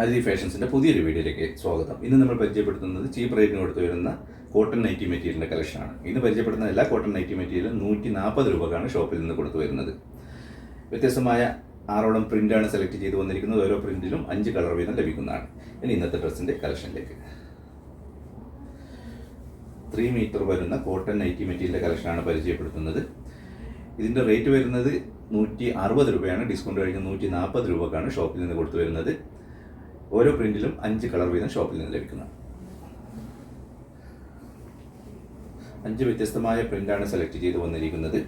ആദിതി ഫാഷൻസിന്റെ പുതിയൊരു വീഡിയോയിലേക്ക് സ്വാഗതം. ഇന്ന് നമ്മൾ പരിചയപ്പെടുത്തുന്നത് ചീപ്പ് റേറ്റിന് കൊടുത്തു വരുന്ന കോട്ടൺ നൈറ്റി മെറ്റീരിയലിന്റെ കളക്ഷനാണ്. ഇന്ന് പരിചയപ്പെടുന്ന എല്ലാ കോട്ടൺ നൈറ്റി മെറ്റീരിയലും നൂറ്റി നാൽപ്പത് രൂപക്കാണ് ഷോപ്പിൽ നിന്ന് കൊടുത്തു വരുന്നത്. വ്യത്യസ്തമായ ആറോളം പ്രിന്റാണ് സെലക്ട് ചെയ്ത് വന്നിരിക്കുന്നത്. ഓരോ പ്രിന്റിലും അഞ്ച് കളർ വീതം ലഭിക്കുന്നതാണ്. ഇനി ഇന്നത്തെ ഡ്രസ്സിന്റെ കളക്ഷനിലേക്ക്. ത്രീ മീറ്റർ വരുന്ന കോട്ടൺ നൈറ്റി മെറ്റീരിയലിന്റെ കളക്ഷനാണ് പരിചയപ്പെടുത്തുന്നത്. ഇതിന്റെ റേറ്റ് വരുന്നത് നൂറ്റി അറുപത് രൂപയാണ്. ഡിസ്കൗണ്ട് കഴിഞ്ഞ് നൂറ്റി നാൽപ്പത് രൂപക്കാണ് ഷോപ്പിൽ നിന്ന് കൊടുത്തു വരുന്നത്. ഓരോ പ്രിന്റിലും അഞ്ച് കളർ വീതം ഷോപ്പിൽ നിന്ന് ലഭിക്കുന്നത് അഞ്ച് വ്യത്യസ്തമായ പ്രിന്റാണ് സെലക്ട് ചെയ്ത് വന്നിരിക്കുന്നത്.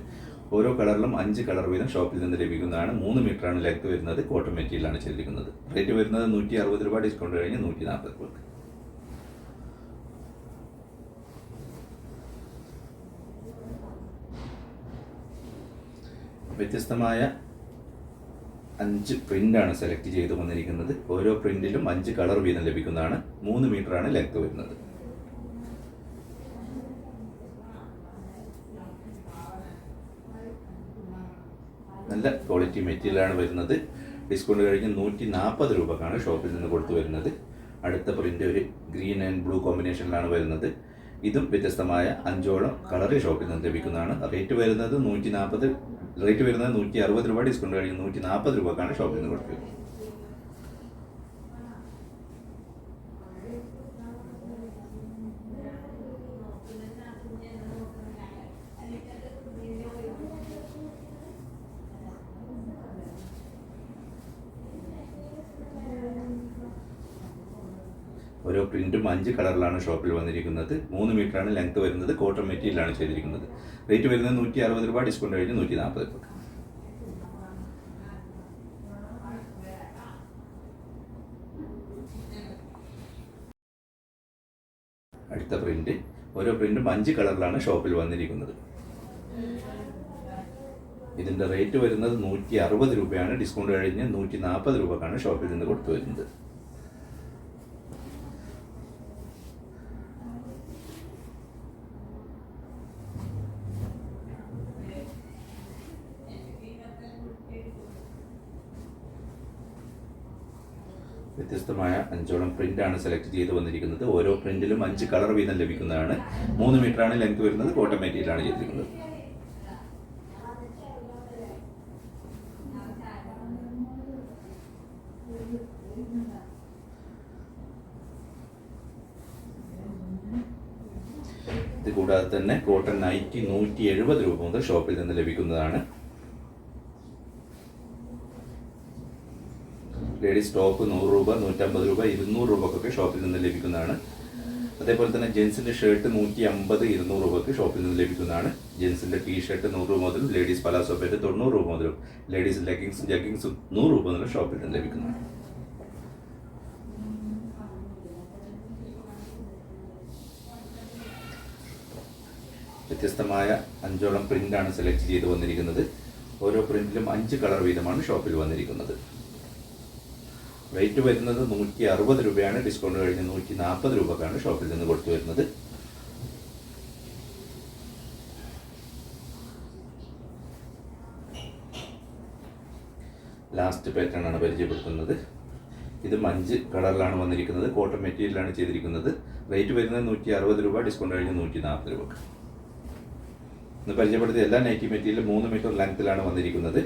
ഓരോ കളറിലും അഞ്ച് കളർ വീതം ഷോപ്പിൽ നിന്ന് ലഭിക്കുന്നതാണ്. മൂന്ന് ആണ് ലെങ്ത് വരുന്നത്. കോട്ടൺ മെറ്റീരിയലാണ് ചെയ്തിരിക്കുന്നത്. റേറ്റ് വരുന്നത് നൂറ്റി അറുപത് രൂപ ഡിസ്കൗണ്ട് കഴിഞ്ഞ് നൂറ്റി നാൽപ്പത് രൂപ. വ്യത്യസ്തമായ അഞ്ച് പ്രിന്റാണ് സെലക്ട് ചെയ്ത് വന്നിരിക്കുന്നത്. ഓരോ പ്രിന്റിലും അഞ്ച് കളർ വീതം ലഭിക്കുന്നതാണ്. മൂന്ന് ആണ് ലെങ്ത് വരുന്നത്. നല്ല ക്വാളിറ്റി മെറ്റീരിയലാണ് വരുന്നത്. ഡിസ്കൗണ്ട് കഴിഞ്ഞ് നൂറ്റി നാൽപ്പത് രൂപക്കാണ് ഷോപ്പിൽ നിന്ന് കൊടുത്തു വരുന്നത്. അടുത്ത പ്രിന്റ് ഒരു ഗ്രീൻ ആൻഡ് ബ്ലൂ കോമ്പിനേഷനിലാണ് വരുന്നത്. ഇതും വ്യത്യസ്തമായ അഞ്ചോളം കളറി ഷോപ്പിൽ നിന്ന് ലഭിക്കുന്നതാണ്. റേറ്റ് വരുന്നത് നൂറ്റി നാൽപ്പത് റേറ്റ് വരുന്നത് നൂറ്റി അറുപത് രൂപ ഡിസ്കൗണ്ട് കഴിഞ്ഞ് നൂറ്റി നാൽപ്പത് രൂപക്കാണ് ഷോപ്പിൽ നിന്ന് കൊടുക്കുന്നത് ഓരോ പ്രിന്റും അഞ്ച് കളറിലാണ് ഷോപ്പിൽ വന്നിരിക്കുന്നത്. മൂന്ന് മീറ്ററാണ് ലെങ്ത് വരുന്നത്. കോട്ടൺ മെറ്റീരിയലാണ് ചെയ്തിരിക്കുന്നത്. റേറ്റ് വരുന്നത് നൂറ്റി അറുപത് രൂപ ഡിസ്കൗണ്ട് കഴിഞ്ഞ് നൂറ്റി നാൽപ്പത് രൂപ. അടുത്ത പ്രിന്റ് ഓരോ പ്രിന്റും അഞ്ച് കളറിലാണ് ഷോപ്പിൽ വന്നിരിക്കുന്നത്. ഇതിന്റെ റേറ്റ് വരുന്നത് നൂറ്റി അറുപത് രൂപയാണ്. ഡിസ്കൗണ്ട് കഴിഞ്ഞ് നൂറ്റി നാൽപ്പത് രൂപക്കാണ് ഷോപ്പിൽ നിന്ന് കൊടുത്തു വരുന്നത്. വ്യത്യസ്തമായ അഞ്ചോളം പ്രിന്റ് ആണ് സെലക്ട് ചെയ്ത് വന്നിരിക്കുന്നത്. ഓരോ പ്രിന്റിലും അഞ്ച് കളർ വീതം ലഭിക്കുന്നതാണ്. മൂന്ന് ആണ് ലെങ്ത് വരുന്നത്. കോട്ടൺ മെറ്റീരിയൽ ആണ് ചെയ്തിരിക്കുന്നത്. ഇത് കൂടാതെ തന്നെ കോട്ടൺ നൈറ്റി നൂറ്റി എഴുപത് രൂപ മുതൽ ഷോപ്പിൽ നിന്ന് ലഭിക്കുന്നതാണ്. ലേഡീസ് ടോപ്പ് നൂറ് രൂപ നൂറ്റമ്പത് രൂപ ഇരുന്നൂറ് രൂപക്കൊക്കെ ഷോപ്പിൽ നിന്ന് ലഭിക്കുന്നതാണ്. അതേപോലെ തന്നെ ജെൻസിന്റെ ഷർട്ട് നൂറ്റി അമ്പത് ഇരുന്നൂറ് രൂപക്ക് ഷോപ്പിൽ നിന്ന് ലഭിക്കുന്നതാണ്. ജെൻസിന്റെ ടീ ഷർട്ട് നൂറ് രൂപ മുതലും ലേഡീസ് പലാസോ പേര് തൊണ്ണൂറ് രൂപ മുതലും ലേഡീസ് ലെഗിങ്സും ജഗ്ഗിങ്സും നൂറ് രൂപ മുതലും ഷോപ്പിൽ നിന്ന് ലഭിക്കുന്നതാണ്. വ്യത്യസ്തമായ അഞ്ചോളം പ്രിന്റാണ് സെലക്ട് ചെയ്ത് വന്നിരിക്കുന്നത്. ഓരോ പ്രിന്റിലും അഞ്ച് കളർ വീതമാണ് ഷോപ്പിൽ വന്നിരിക്കുന്നത്. റേറ്റ് വരുന്നത് നൂറ്റി അറുപത് രൂപയാണ്. ഡിസ്കൗണ്ട് കഴിഞ്ഞ് നൂറ്റി നാൽപ്പത് രൂപക്കാണ് ഷോപ്പിൽ നിന്ന് കൊടുത്തു വരുന്നത്. ലാസ്റ്റ് പാറ്റേൺ ആണ് പരിചയപ്പെടുത്തുന്നത്. ഇത് അഞ്ച് കളറിലാണ് വന്നിരിക്കുന്നത്. കോട്ടൺ മെറ്റീരിയലാണ് ചെയ്തിരിക്കുന്നത്. റേറ്റ് വരുന്നത് നൂറ്റി അറുപത് രൂപ ഡിസ്കൗണ്ട് കഴിഞ്ഞ് നൂറ്റി നാൽപ്പത് രൂപ. ഇന്ന് പരിചയപ്പെടുത്തിയ എല്ലാ നൈറ്റി മെറ്റീരിയലും മൂന്ന് മീറ്റർ ലെങ്ത്തിലാണ് വന്നിരിക്കുന്നത്.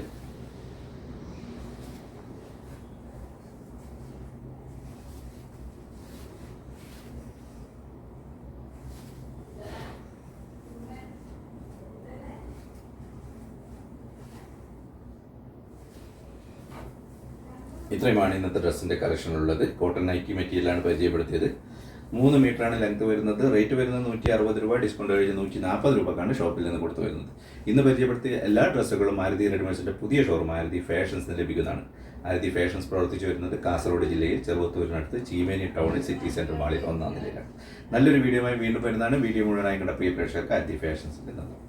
ഇത്രയുമാണ് ഇന്നത്തെ ഡ്രസ്സിന്റെ കളക്ഷൻ ഉള്ളത്. കോട്ടൺ നൈറ്റി മെറ്റീരിയലാണ് പരിചയപ്പെടുത്തിയത്. മൂന്ന് മീറ്ററാണ് ലെങ്ത് വരുന്നത്. റേറ്റ് വരുന്നത് നൂറ്റി അറുപത് രൂപ. ഡിസ്കൗണ്ട് കഴിഞ്ഞ് നൂറ്റി നാൽപ്പത് രൂപക്കാണ് ഷോപ്പിൽ നിന്ന് കൊടുത്തു വരുന്നത്. ഇന്ന് പരിചയപ്പെടുത്തിയ എല്ലാ ഡ്രസ്സുകളും മാരുതി റെഡിമേഡ്സിന്റെ പുതിയ ഷോറൂം മാരുതി ഫാഷൻസിന് ലഭിക്കുന്നതാണ്. മാരുതി ഫാഷൻസ് പ്രവർത്തിച്ചു വരുന്നത് കാസർഗോഡ് ജില്ലയിൽ ചെറുവത്തൂരിനടുത്ത് ചീമേനി ടൗണിൽ സിറ്റി സെന്റർ മാളിൽ ഒന്നാം നിലയിലാണ്. നല്ലൊരു വീഡിയോയുമായി വീണ്ടും വരുന്നതാണ്. വീഡിയോ മുഴുവനായി കണ്ട പ്രിയ പ്രേക്ഷകർക്ക് ആരതി ഫാഷൻസിന്റെ നന്ദി.